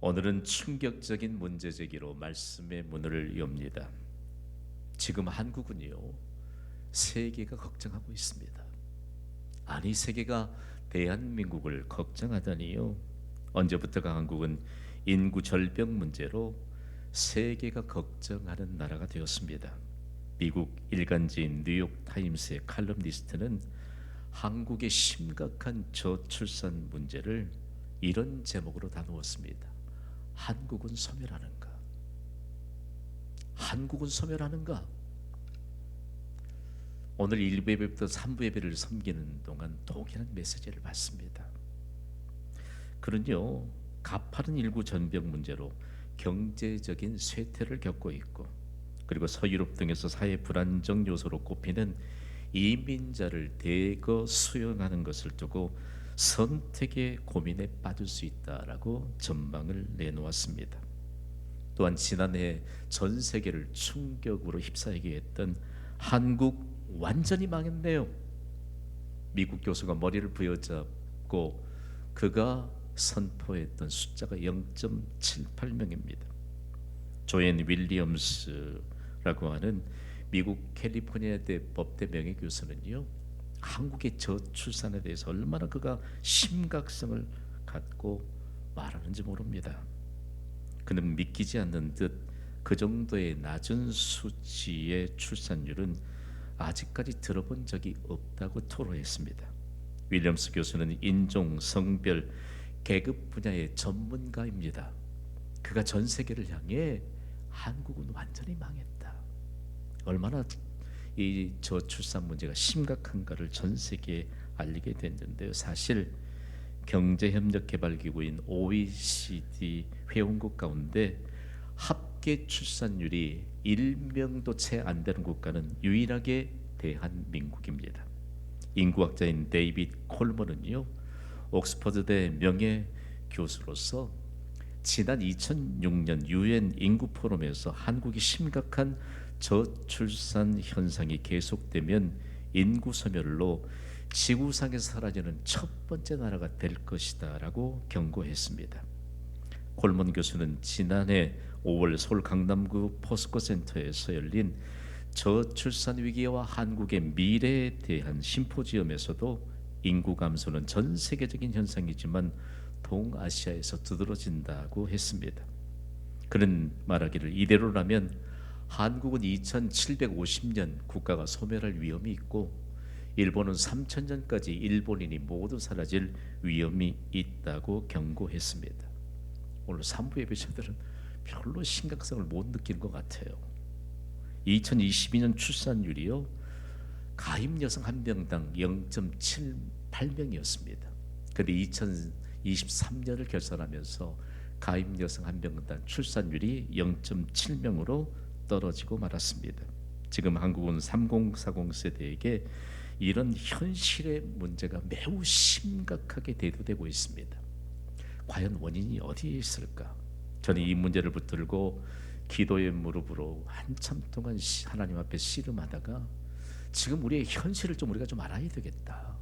오늘은 충격적인 문제 제기로 말씀의 문을 엽니다. 지금 한국은요 세계가 걱정하고 있습니다. 아니 세계가 대한민국을 걱정하다니요. 언제부터가 한국은 인구 절벽 문제로 세계가 걱정하는 나라가 되었습니다. 미국 일간지인 뉴욕 타임스의 칼럼니스트는 한국의 심각한 저출산 문제를 이런 제목으로 다루었습니다. 한국은 소멸하는가? 한국은 소멸하는가? 오늘 1부 예배부터 3부 예배를 섬기는 동안 동일한 메시지를 받습니다. 그는요 가파른 일구 전병 문제로 경제적인 쇠퇴를 겪고 있고 그리고 서유럽 등에서 사회 불안정 요소로 꼽히는 이민자를 대거 수용하는 것을 두고 선택의 고민에 빠질 수 있다라고 전망을 내놓았습니다. 또한 지난해 전 세계를 충격으로 휩싸이게 했던 한국 완전히 망했네요. 미국 교수가 머리를 부여잡고 그가 선포했던 숫자가 0.78명입니다. 조앤 윌리엄스라고 하는 미국 캘리포니아대 법대 명예 교수는요. 한국의 저출산에 대해서 얼마나 그가 심각성을 갖고 말하는지 모릅니다. 그는 믿기지 않는 듯 그 정도의 낮은 수치의 출산율은 아직까지 들어본 적이 없다고 토로했습니다. 윌리엄스 교수는 인종, 성별, 계급 분야의 전문가입니다. 그가 전 세계를 향해 한국은 완전히 망했다. 얼마나 이 저출산 문제가 심각한가를 전 세계에 알리게 됐는데요. 사실 경제협력개발기구인 OECD 회원국 가운데 합계 출산율이 1명도 채 안 되는 국가는 유일하게 대한민국입니다. 인구학자인 데이빗 콜먼은요. 옥스퍼드대 명예 교수로서 지난 2006년 유엔 인구 포럼에서 한국이 심각한 저출산 현상이 계속되면 인구 소멸로 지구상에서 사라지는 첫 번째 나라가 될 것이다라고 경고했습니다. 콜먼 교수는 지난해 5월 서울 강남구 포스코 센터에서 열린 저출산 위기와 한국의 미래에 대한 심포지엄에서도 인구 감소는 전 세계적인 현상이지만 동아시아에서 두드러진다고 했습니다. 그는 말하기를 이대로라면 한국은 2750년 국가가 소멸할 위험이 있고 일본은 3000년까지 일본인이 모두 사라질 위험이 있다고 경고했습니다. 오늘 3부 예배자들은 별로 심각성을 못 느끼는 것 같아요. 2022년 출산율이요 가임 여성 한 명당 0.78명이었습니다. 그런데 2023년을 결산하면서 가임 여성 한 명당 출산율이 0.7명으로 떨어지고 말았습니다. 지금 한국은 3040 세대에게 이런 현실의 문제가 매우 심각하게 대두되고 있습니다. 과연 원인이 어디에 있을까? 저는 이 문제를 붙들고 기도의 무릎으로 한참 동안 하나님 앞에 씨름하다가 지금 우리의 현실을 좀 우리가 좀 알아야 되겠다.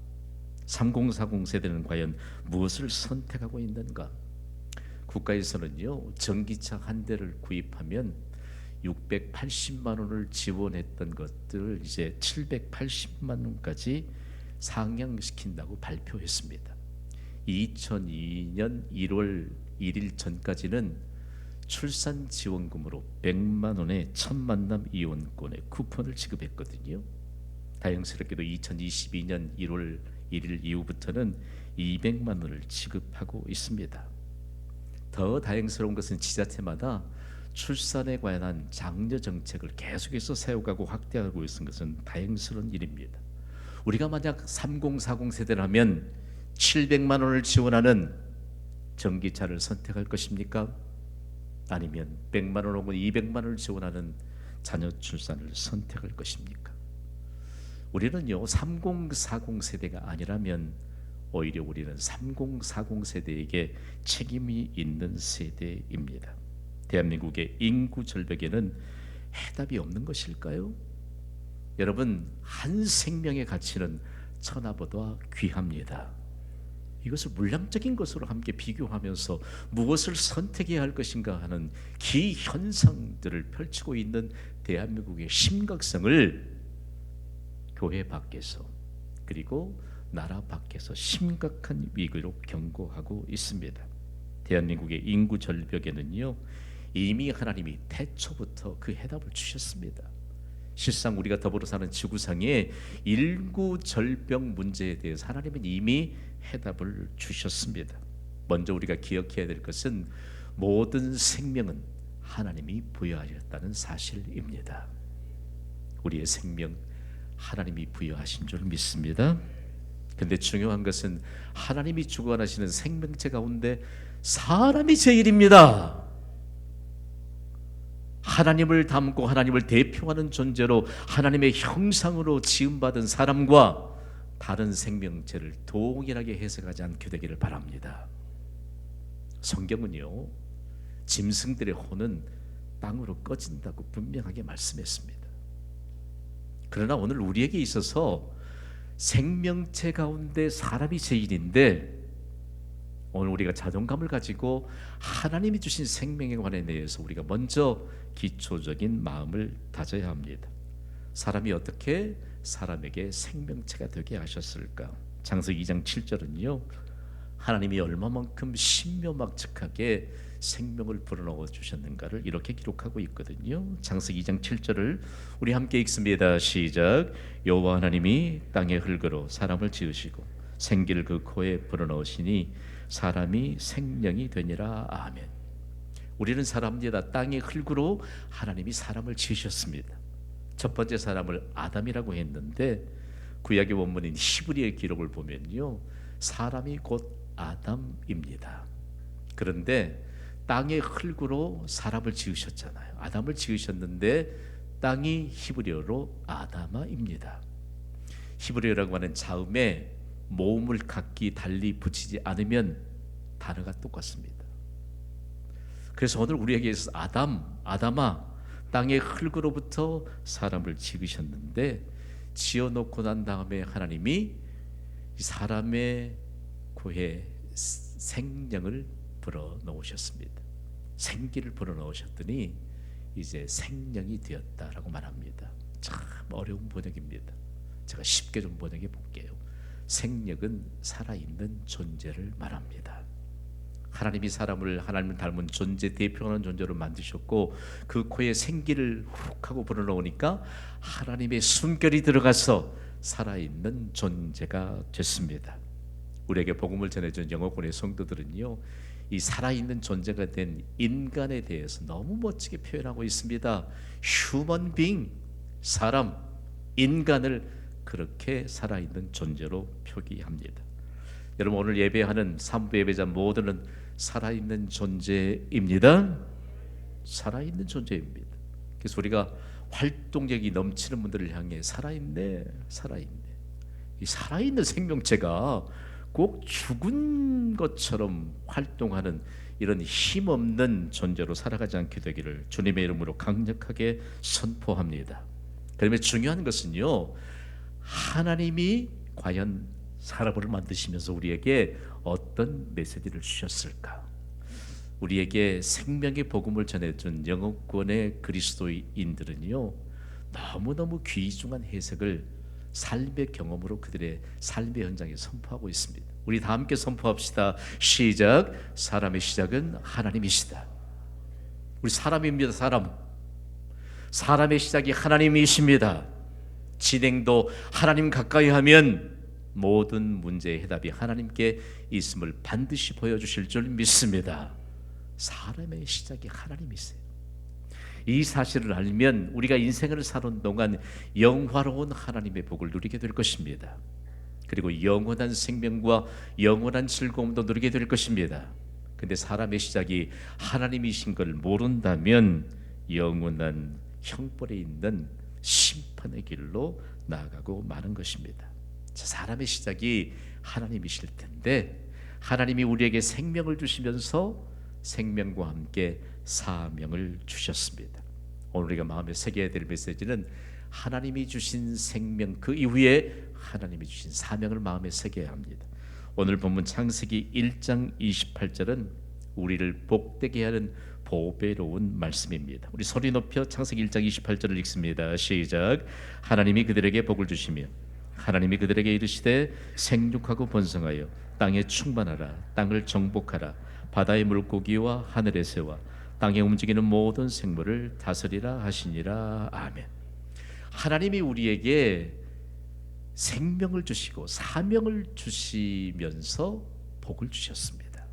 3040 세대는 과연 무엇을 선택하고 있는가? 국가에서는요 전기차 한 대를 구입하면 680만 원을 지원했던 것들을 이제 780만 원까지 상향시킨다고 발표했습니다. 2002년 1월 1일 전까지는 출산 지원금으로 100만 원의 첫 만남 이혼권의 쿠폰을 지급했거든요. 다행스럽게도 2022년 1월 1일 이후부터는 200만 원을 지급하고 있습니다. 더 다행스러운 것은 지자체마다 출산에 관한 장려 정책을 계속해서 세워가고 확대하고 있는 것은 다행스러운 일입니다. 우리가 만약 3040 세대라면 700만 원을 지원하는 전기차를 선택할 것입니까? 아니면 100만 원 혹은 200만 원을 지원하는 자녀 출산을 선택할 것입니까? 우리는요 3040 세대가 아니라면 오히려 우리는 3040 세대에게 책임이 있는 세대입니다. 대한민국의 인구 절벽에는 해답이 없는 것일까요? 여러분 한 생명의 가치는 천하보다 귀합니다. 이것을 물량적인 것으로 함께 비교하면서 무엇을 선택해야 할 것인가 하는 기현상들을 펼치고 있는 대한민국의 심각성을 교회 밖에서 그리고 나라 밖에서 심각한 위기로 경고하고 있습니다. 대한민국의 인구 절벽에는요 이미 하나님이 태초부터 그 해답을 주셨습니다. 실상 우리가 더불어 사는 지구상의 인구 절벽 문제에 대해서 하나님은 이미 해답을 주셨습니다. 먼저 우리가 기억해야 될 것은 모든 생명은 하나님이 부여하셨다는 사실입니다. 우리의 생명 하나님이 부여하신 줄 믿습니다. 근데 중요한 것은 하나님이 주관하시는 생명체 가운데 사람이 제일입니다. 하나님을 닮고 하나님을 대표하는 존재로 하나님의 형상으로 지음받은 사람과 다른 생명체를 동일하게 해석하지 않게 되기를 바랍니다. 성경은요, 짐승들의 혼은 땅으로 꺼진다고 분명하게 말씀했습니다. 그러나 오늘 우리에게 있어서 생명체 가운데 사람이 제일인데 오늘 우리가 자존감을 가지고 하나님이 주신 생명에 관해 대해서 우리가 먼저 기초적인 마음을 다져야 합니다. 사람이 어떻게 사람에게 생명체가 되게 하셨을까? 장세기 2장 7절은요. 하나님이 얼마만큼 신묘막측하게 생명을 불어넣어 주셨는가를 이렇게 기록하고 있거든요. 장세기 2장 7절을 우리 함께 읽습니다. 시작. 여호와 하나님이 땅의 흙으로 사람을 지으시고 생기를 그 코에 불어넣으시니 사람이 생명이 되니라. 아멘. 우리는 사람입니다. 땅의 흙으로 하나님이 사람을 지으셨습니다. 첫 번째 사람을 아담이라고 했는데 구약의 원문인 히브리의 기록을 보면요. 사람이 곧 아담입니다. 그런데 땅의 흙으로 사람을 지으셨잖아요. 아담을 지으셨는데 땅이 히브리어로 아다마입니다. 히브리어라고 하는 자음에 모음을 각기 달리 붙이지 않으면 단어가 똑같습니다. 그래서 오늘 우리에게 있어서 아담, 아담아, 땅의 흙으로부터 사람을 지으셨는데 지어놓고 난 다음에 하나님이 사람의 코에 생명을 불어 넣으셨습니다. 생기를 불어 넣으셨더니 이제 생명이 되었다라고 말합니다. 참 어려운 번역입니다. 제가 쉽게 좀 번역해 볼게요. 생력은 살아있는 존재를 말합니다. 하나님이 사람을 하나님을 닮은 존재 대표하는 존재로 만드셨고 그 코에 생기를 훅 하고 불어넣으니까 하나님의 숨결이 들어가서 살아있는 존재가 됐습니다. 우리에게 복음을 전해준 영어권의 성도들은요 이 살아있는 존재가 된 인간에 대해서 너무 멋지게 표현하고 있습니다. 빙 사람 인간을 그렇게 살아있는 존재로 표기합니다. 여러분 오늘 예배하는 삼부 예배자 모두는 살아있는 존재입니다. 살아있는 존재입니다. 그래서 우리가 활동력이 넘치는 분들을 향해 살아있네, 살아있네. 이 살아있는 생명체가 꼭 죽은 것처럼 활동하는 이런 힘없는 존재로 살아가지 않게 되기를 주님의 이름으로 강력하게 선포합니다. 그러면 중요한 것은요. 하나님이 과연 사람을 만드시면서 우리에게 어떤 메시지를 주셨을까? 우리에게 생명의 복음을 전해준 영어권의 그리스도인들은요 너무너무 귀중한 해석을 삶의 경험으로 그들의 삶의 현장에 선포하고 있습니다. 우리 다 함께 선포합시다. 시작. 사람의 시작은 하나님이시다. 우리 사람입니다. 사람. 사람의 시작이 하나님이십니다. 진행도 하나님 가까이 하면 모든 문제의 해답이 하나님께 있음을 반드시 보여주실 줄 믿습니다. 사람의 시작이 하나님이세요. 이 사실을 알면 우리가 인생을 사는 동안 영화로운 하나님의 복을 누리게 될 것입니다. 그리고 영원한 생명과 영원한 즐거움도 누리게 될 것입니다. 근데 사람의 시작이 하나님이신 걸 모른다면 영원한 형벌에 있는 심 판의 길로 나아가고 마는 것입니다. 사람의 시작이 하나님이실 텐데 하나님이 우리에게 생명을 주시면서 생명과 함께 사명을 주셨습니다. 오늘 우리가 마음에 새겨야 될 메시지는 하나님이 주신 생명 그 이후에 하나님이 주신 사명을 마음에 새겨야 합니다. 오늘 본문 창세기 1장 28절은 우리를 복되게 하는 보배로운 말씀입니다. 우리 소리 높여 창세기 1장 28절을 읽습니다. 시작. 하나님이 그들에게 복을 주시며 하나님이 그들에게 이르시되 생육하고 번성하여 땅에 충만하라 땅을 정복하라 바다의 물고기와 하늘의 새와 땅에 움직이는 모든 생물을 다스리라 하시니라 아멘. 하나님이 우리에게 생명을 주시고 사명을 주시면서 복을 주셨습니다.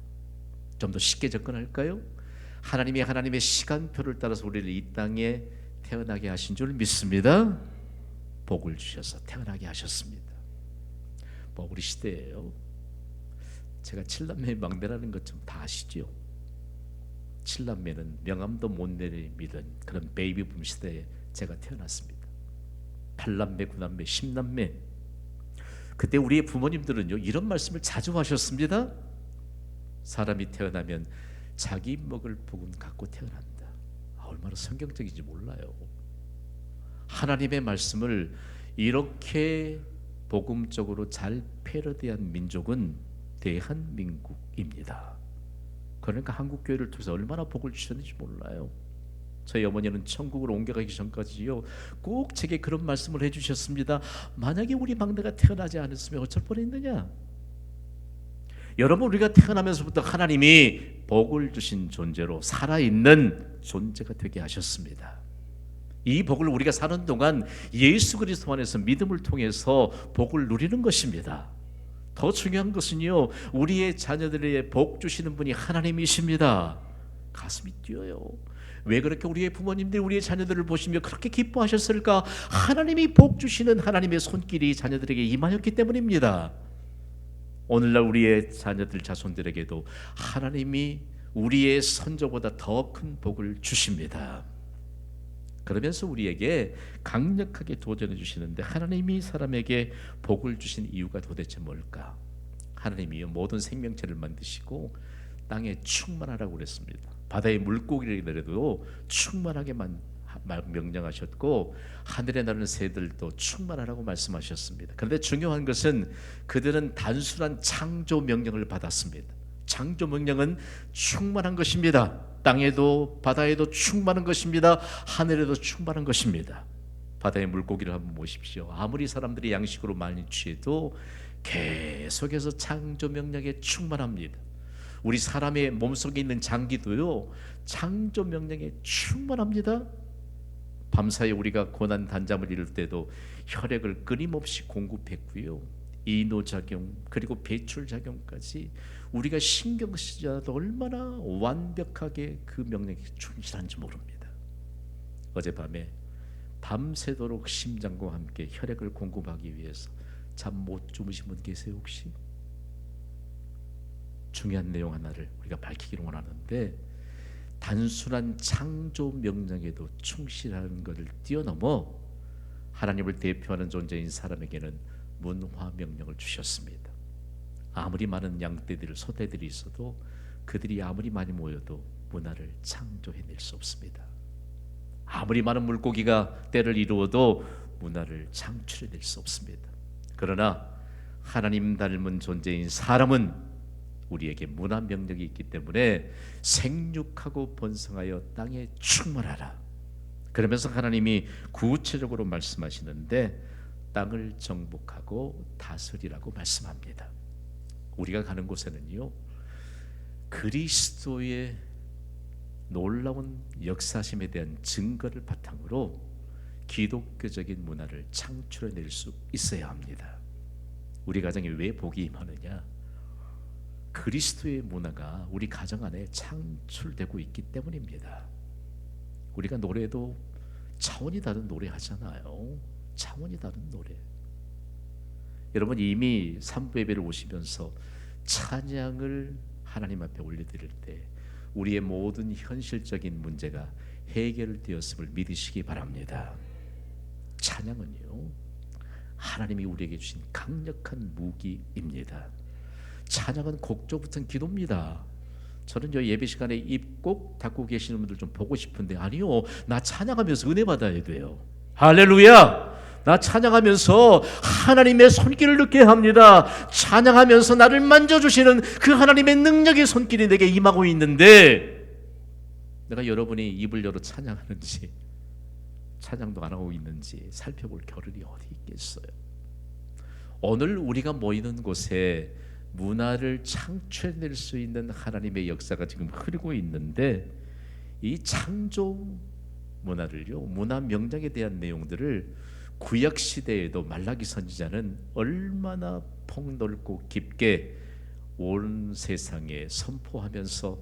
좀 더 쉽게 접근할까요? 하나님이 하나님의 시간표를 따라서 우리를 이 땅에 태어나게 하신 줄 믿습니다. 복을 주셔서 태어나게 하셨습니다. 뭐 우리 시대예요. 제가 칠남매의 막내라는 것 좀 다 아시죠? 칠남매는 명함도 못 내밀던 그런 베이비붐 시대에 제가 태어났습니다. 팔남매, 구남매, 십남매. 그때 우리의 부모님들은요 이런 말씀을 자주 하셨습니다. 사람이 태어나면 자기 먹을 복은 갖고 태어난다. 아, 얼마나 성경적인지 몰라요. 하나님의 말씀을 이렇게 복음적으로 잘 패러디한 민족은 대한민국입니다. 그러니까 한국 교회를 통해서 얼마나 복을 주셨는지 몰라요. 저희 어머니는 천국으로 옮겨가기 전까지요 꼭 제게 그런 말씀을 해주셨습니다. 만약에 우리 막내가 태어나지 않았으면 어쩔 뻔했느냐? 여러분 우리가 태어나면서부터 하나님이 복을 주신 존재로 살아있는 존재가 되게 하셨습니다. 이 복을 우리가 사는 동안 예수 그리스도 안에서 믿음을 통해서 복을 누리는 것입니다. 더 중요한 것은요, 우리의 자녀들에게 복 주시는 분이 하나님이십니다. 가슴이 뛰어요. 왜 그렇게 우리의 부모님들이 우리의 자녀들을 보시며 그렇게 기뻐하셨을까? 하나님이 복 주시는 하나님의 손길이 자녀들에게 임하였기 때문입니다. 오늘날 우리의 자녀들 자손들에게도 하나님이 우리의 선조보다 더 큰 복을 주십니다. 그러면서 우리에게 강력하게 도전해 주시는데 하나님이 사람에게 복을 주신 이유가 도대체 뭘까? 하나님이 모든 생명체를 만드시고 땅에 충만하라고 그랬습니다. 바다의 물고기들에도 충만하게 만 명령하셨고 하늘에 나는 새들도 충만하라고 말씀하셨습니다. 그런데 중요한 것은 그들은 단순한 창조 명령을 받았습니다. 창조 명령은 충만한 것입니다. 땅에도 바다에도 충만한 것입니다. 하늘에도 충만한 것입니다. 바다의 물고기를 한번 보십시오. 아무리 사람들이 양식으로 많이 취해도 계속해서 창조 명령에 충만합니다. 우리 사람의 몸속에 있는 장기도요 창조 명령에 충만합니다. 밤사이 우리가 고난 단잠을 이룰 때도 혈액을 끊임없이 공급했고요. 이노작용 그리고 배출작용까지 우리가 신경 쓰지 않아도 얼마나 완벽하게 그 명령에 충실한지 모릅니다. 어젯밤에 밤새도록 심장과 함께 혈액을 공급하기 위해서 잠 못 주무신 분 계세요 혹시? 중요한 내용 하나를 우리가 밝히기를 원하는데 단순한 창조 명령에도 충실하는 것을 뛰어넘어 하나님을 대표하는 존재인 사람에게는 문화 명령을 주셨습니다. 아무리 많은 양떼들, 소떼들이 있어도 그들이 아무리 많이 모여도 문화를 창조해낼 수 없습니다. 아무리 많은 물고기가 때를 이루어도 문화를 창출해낼 수 없습니다. 그러나 하나님 닮은 존재인 사람은 우리에게 문화 명령이 있기 때문에 생육하고 번성하여 땅에 충만하라. 그러면서 하나님이 구체적으로 말씀하시는데 땅을 정복하고 다스리라고 말씀합니다. 우리가 가는 곳에는요 그리스도의 놀라운 역사심에 대한 증거를 바탕으로 기독교적인 문화를 창출해 낼 수 있어야 합니다. 우리 가정에 왜 복이 임하느냐? 그리스도의 문화가 우리 가정 안에 창출되고 있기 때문입니다. 우리가 노래도 차원이 다른 노래 하잖아요. 차원이 다른 노래. 여러분 이미 삼부 예배를 오시면서 찬양을 하나님 앞에 올려드릴 때 우리의 모든 현실적인 문제가 해결되었음을 믿으시기 바랍니다. 찬양은요 하나님이 우리에게 주신 강력한 무기입니다. 찬양은 곡조 붙은 기도입니다. 저는 저 예배 시간에 입꼭 닫고 계시는 분들 좀 보고 싶은데 아니요 나 찬양하면서 은혜 받아야 돼요. 할렐루야. 나 찬양하면서 하나님의 손길을 느껴야 합니다. 찬양하면서 나를 만져주시는 그 하나님의 능력의 손길이 내게 임하고 있는데 내가 여러분이 입을 열어 찬양하는지 찬양도 안 하고 있는지 살펴볼 겨를이 어디 있겠어요. 오늘 우리가 모이는 곳에 문화를 창출해낼 수 있는 하나님의 역사가 지금 흐르고 있는데 이 창조 문화를요 문화 명작에 대한 내용들을 구약 시대에도 말라기 선지자는 얼마나 폭넓고 깊게 온 세상에 선포하면서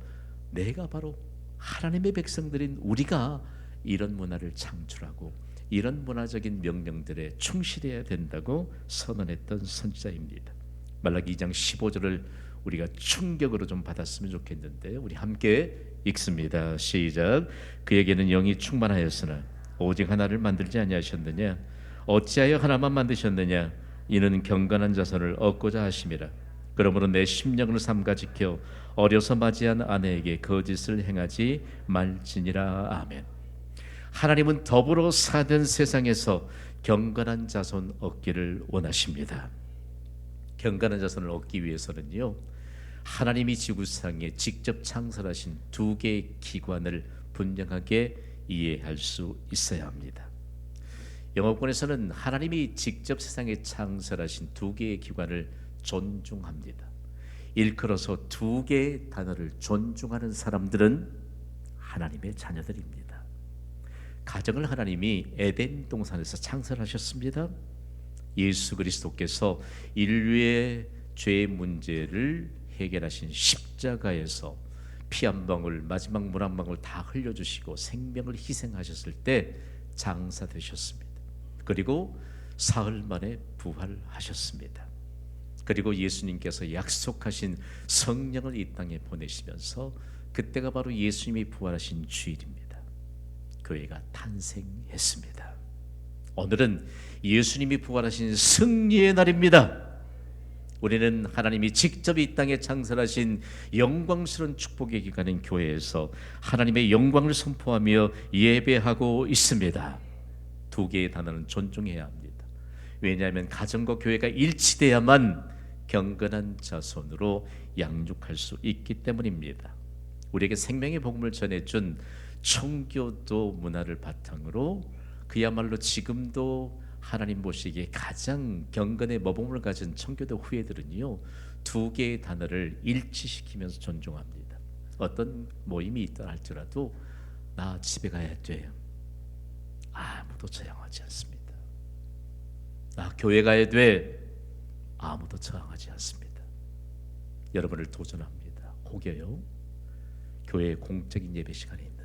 내가 바로 하나님의 백성들인 우리가 이런 문화를 창출하고 이런 문화적인 명령들에 충실해야 된다고 선언했던 선지자입니다. 말라기 2장 15절을 우리가 충격으로 좀 받았으면 좋겠는데 우리 함께 읽습니다. 시작. 그에게는 영이 충만하였으나 오직 하나를 만들지 아니하셨느냐 어찌하여 하나만 만드셨느냐 이는 경건한 자손을 얻고자 하심이라 그러므로 내 심령을 삼가 지켜 어려서 맞이한 아내에게 거짓을 행하지 말지니라 아멘. 하나님은 더불어 사는 세상에서 경건한 자손 얻기를 원하십니다. 경건한 자손을 얻기 위해서는요. 하나님이 지구상에 직접 창설하신 두 개의 기관을 분명하게 이해할 수 있어야 합니다. 영어권에서는 하나님이 직접 세상에 창설하신 두 개의 기관을 존중합니다. 일컬어서 두 개의 단어를 존중하는 사람들은 하나님의 자녀들입니다. 가정을 하나님이 에덴 동산에서 창설하셨습니다. 예수 그리스도께서 인류의 죄 문제를 해결하신 십자가에서 피 한 방울 마지막 물 한 방울 다 흘려주시고 생명을 희생하셨을 때 장사 되셨습니다. 그리고 사흘 만에 부활하셨습니다. 그리고 예수님께서 약속하신 성령을 이 땅에 보내시면서 그때가 바로 예수님이 부활하신 주일입니다. 교회가 탄생했습니다. 오늘은 예수님이 부활하신 승리의 날입니다. 우리는 하나님이 직접 이 땅에 창설하신 영광스러운 축복의 기간인 교회에서 하나님의 영광을 선포하며 예배하고 있습니다. 두 개의 단어는 존중해야 합니다. 왜냐하면 가정과 교회가 일치돼야만 경건한 자손으로 양육할 수 있기 때문입니다. 우리에게 생명의 복음을 전해준 청교도 문화를 바탕으로 그야말로 지금도 하나님 보시기에 가장 경건의 모범을 가진 청교도 후예들은요 두 개의 단어를 일치시키면서 존중합니다. 어떤 모임이 있다 할지라도 나 집에 가야 돼. 아무도 저항하지 않습니다. 나 교회 가야 돼. 아무도 저항하지 않습니다. 여러분을 도전합니다. 혹여요 교회 공적인 예배 있는데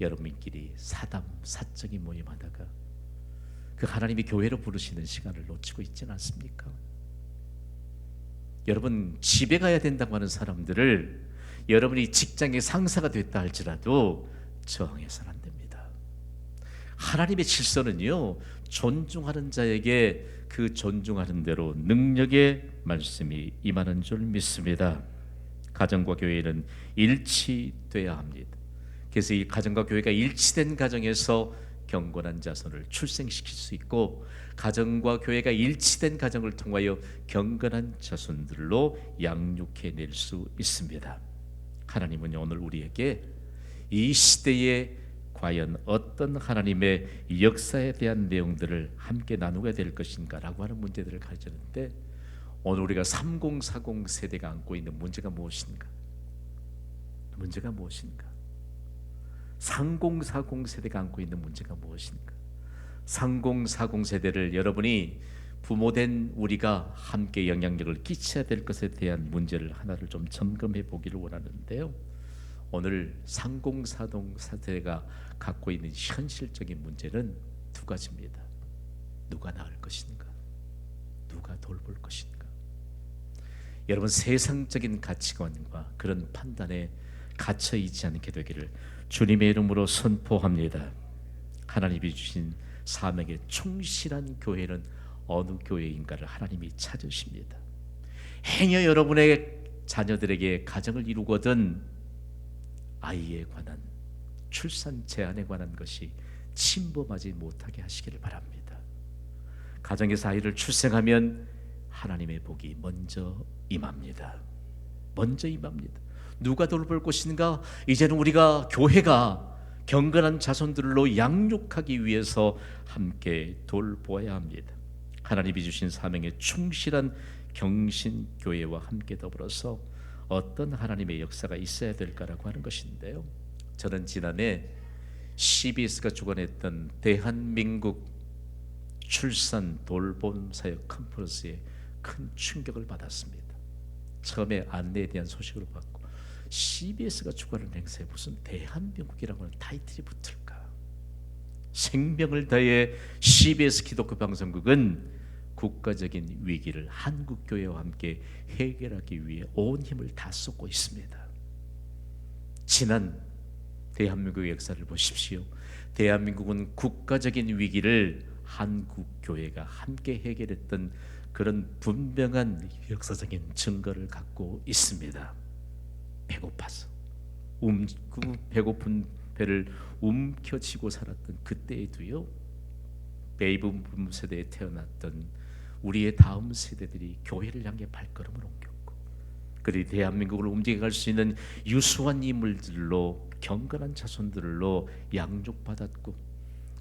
여러분끼리 사담 사적인 모임하다가 그 하나님이 교회로 부르시는 시간을 놓치고 있지는 않습니까? 여러분 집에 가야 된다고 하는 사람들을 여러분이 직장의 상사가 됐다 할지라도 저항해서는 안 됩니다. 하나님의 질서는요 존중하는 자에게 그 존중하는 대로 능력의 말씀이 임하는 줄 믿습니다. 가정과 교회는 일치돼야 합니다. 그래서 이 가정과 교회가 일치된 가정에서 경건한 자손을 출생시킬 수 있고 가정과 교회가 일치된 가정을 통하여 경건한 자손들로 양육해 낼 수 있습니다. 하나님은 오늘 우리에게 이 시대에 과연 어떤 하나님의 역사에 대한 내용들을 함께 나누게 될 것인가라고 하는 문제들을 가르치는데 오늘 우리가 3040 세대가 안고 있는 문제가 무엇인가? 문제가 무엇인가? 3040 세대가 안고 있는 문제가 무엇인가? 3040 세대를 여러분이 부모된 우리가 함께 영향력을 끼쳐야 될 것에 대한 문제를 하나를 좀 점검해 보기를 원하는데요. 오늘 3040 세대가 갖고 있는 현실적인 문제는 두 가지입니다. 누가 낳을 것인가? 누가 돌볼 것인가? 여러분 세상적인 가치관과 그런 판단에 갇혀 있지 않게 되기를 주님의 이름으로 선포합니다. 하나님이 주신 사명에 충실한 교회는 어느 교회인가를 하나님이 찾으십니다. 행여 여러분의 자녀들에게 가정을 이루거든 아이에 관한 출산 제한에 관한 것이 침범하지 못하게 하시기를 바랍니다. 가정에서 아이를 출생하면 하나님의 복이 먼저 임합니다. 먼저 임합니다. 누가 돌볼 것인가? 이제는 우리가 교회가 경건한 자손들로 양육하기 위해서 함께 돌보아야 합니다. 하나님이 주신 사명에 충실한 경신 교회와 함께 더불어서 어떤 하나님의 역사가 있어야 될까라고 하는 것인데요. 저는 지난해 CBS가 주관했던 대한민국 출산 돌봄 사역 컨퍼런스에 큰 충격을 받았습니다. 처음에 안내에 대한 소식을 받고 CBS가 주관하는 행사에 무슨 대한민국이라고 하는 타이틀이 붙을까? 생명을 다해 CBS 기독교 방송국은 국가적인 위기를 한국 교회와 함께 해결하기 위해 온 힘을 다 쏟고 있습니다. 지난 대한민국의 역사를 보십시오. 대한민국은 국가적인 위기를 한국 교회가 함께 해결했던 그런 분명한 역사적인 증거를 갖고 있습니다. 배고파서 움, 그 배고픈 배를 움켜쥐고 살았던 그때에도요. 베이브 붐 세대에 태어났던 우리의 다음 세대들이 교회를 향해 발걸음을 옮겼고 그들이 대한민국을 움직여갈 수 있는 유수한 인물들로 경건한 자손들로 양육받았고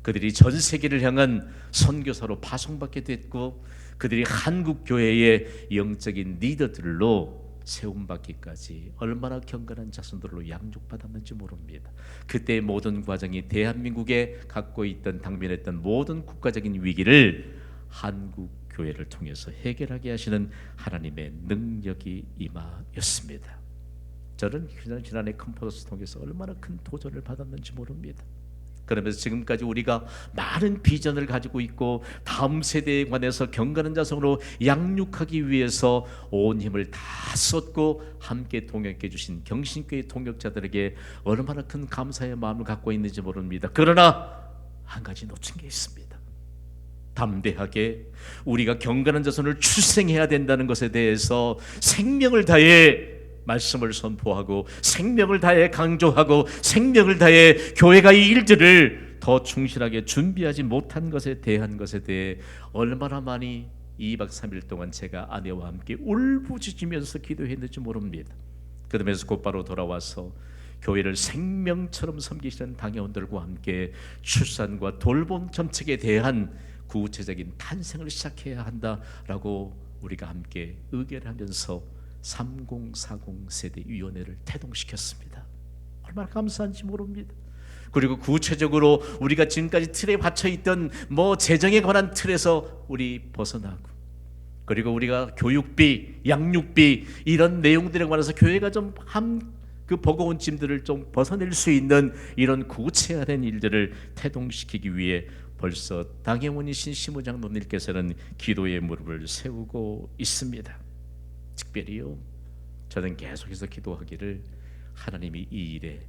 그들이 전 세계를 향한 선교사로 파송받게 됐고 그들이 한국 교회의 영적인 리더들로 세움받기까지 얼마나 경건한 자손들로 양육받았는지 모릅니다. 그때 모든 과정이 대한민국에 갖고 있던 당면했던 모든 국가적인 위기를 한국 교회를 통해서 해결하게 하시는 하나님의 능력이 임하였습니다. 저는 지난해 컨퍼런스 통해서 얼마나 큰 도전을 받았는지 모릅니다. 그러면서 지금까지 우리가 많은 비전을 가지고 있고 다음 세대에 관해서 경건한 자성으로 양육하기 위해서 온 힘을 다 쏟고 함께 동역해 주신 경신교회 동역자들에게 얼마나 큰 감사의 마음을 갖고 있는지 모릅니다. 그러나 한 가지 놓친 게 있습니다. 담대하게 우리가 경건한 자손을 출생해야 된다는 것에 대해서 생명을 다해 말씀을 선포하고 생명을 다해 강조하고 생명을 다해 교회가 이 일들을 더 충실하게 준비하지 못한 것에 대한 것에 대해 얼마나 많이 2박 3일 동안 제가 아내와 함께 울부짖으면서 기도했는지 모릅니다. 그러면서 곧바로 돌아와서 교회를 생명처럼 섬기시는 당회원들과 함께 출산과 돌봄 정책에 대한 구체적인 탄생을 시작해야 한다라고 우리가 함께 의결하면서 3040 세대 위원회를 태동시켰습니다. 얼마나 감사한지 모릅니다. 그리고 구체적으로 우리가 지금까지 틀에 받쳐 있던 뭐 재정에 관한 틀에서 우리 벗어나고 그리고 우리가 교육비, 양육비 이런 내용들에 관해서 교회가 좀함그 버거운 짐들을 좀 벗어낼 수 있는 이런 구체화된 일들을 태동시키기 위해 벌써 당회원이신 시무장로님께서는 기도의 무릎을 세우고 있습니다. 특별히요. 저는 계속해서 기도하기를 하나님이 이 일에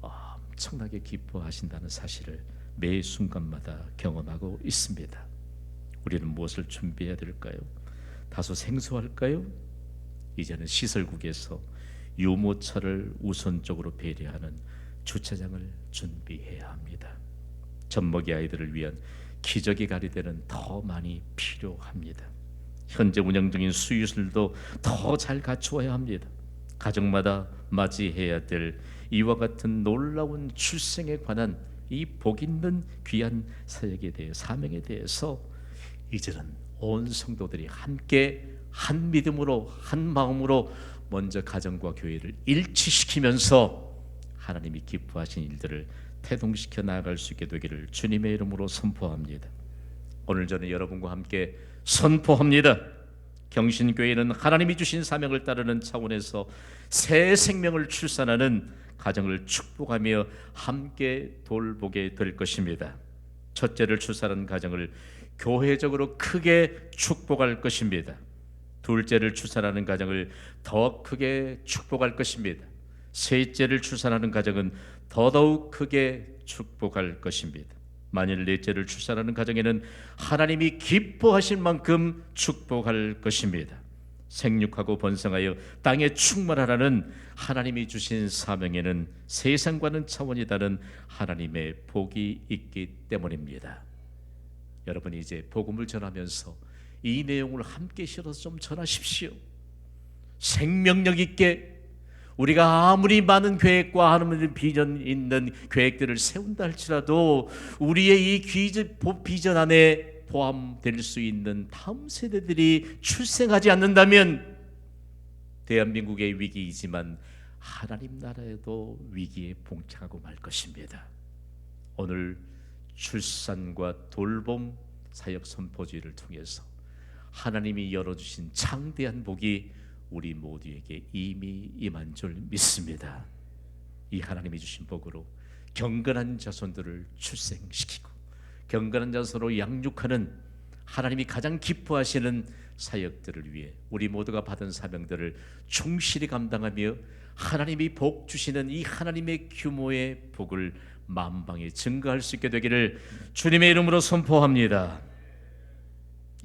엄청나게 기뻐하신다는 사실을 매 순간마다 경험하고 있습니다. 우리는 무엇을 준비해야 될까요? 다소 생소할까요? 이제는 시설국에서 유모차를 우선적으로 배려하는 주차장을 준비해야 합니다. 젖먹이 아이들을 위한 기저귀 가리대는 더 많이 필요합니다. 현재 운영 중인 수유실도 더 잘 갖추어야 합니다. 가정마다 맞이해야 될 이와 같은 놀라운 출생에 관한 이 복 있는 귀한 사역에 대해 사명에 대해서 이제는 온 성도들이 함께 한 믿음으로 한 마음으로 먼저 가정과 교회를 일치시키면서 하나님이 기뻐하신 일들을 태동시켜 나아갈 수 있게 되기를 주님의 이름으로 선포합니다. 오늘 저는 여러분과 함께 선포합니다. 경신교회는 하나님이 주신 사명을 따르는 차원에서 새 생명을 출산하는 가정을 축복하며 함께 돌보게 될 것입니다. 첫째를 출산한 가정을 교회적으로 크게 축복할 것입니다. 둘째를 출산하는 가정을 더 크게 축복할 것입니다. 셋째를 출산하는 가정은 더더욱 크게 축복할 것입니다. 만일 넷째를 출산하는 가정에는 하나님이 기뻐하실 만큼 축복할 것입니다. 생육하고 번성하여 땅에 충만하라는 하나님이 주신 사명에는 세상과는 차원이 다른 하나님의 복이 있기 때문입니다. 여러분이 이제 복음을 전하면서 이 내용을 함께 실어서 좀 전하십시오. 생명력 있게 우리가 아무리 많은 계획과 하나님의 비전 있는 계획들을 세운다 할지라도 우리의 이 비전 안에 포함될 수 있는 다음 세대들이 출생하지 않는다면 대한민국의 위기이지만 하나님 나라에도 위기에 봉착하고 말 것입니다. 오늘 출산과 돌봄 사역 선포주의를 통해서 하나님이 열어주신 창대한 복이 우리 모두에게 이미 임한 줄 믿습니다. 이 하나님이 주신 복으로 경건한 자손들을 출생시키고 경건한 자손으로 양육하는 하나님이 가장 기뻐하시는 사역들을 위해 우리 모두가 받은 사명들을 충실히 감당하며 하나님이 복 주시는 이 하나님의 규모의 복을 만방에 증거할 수 있게 되기를 주님의 이름으로 선포합니다.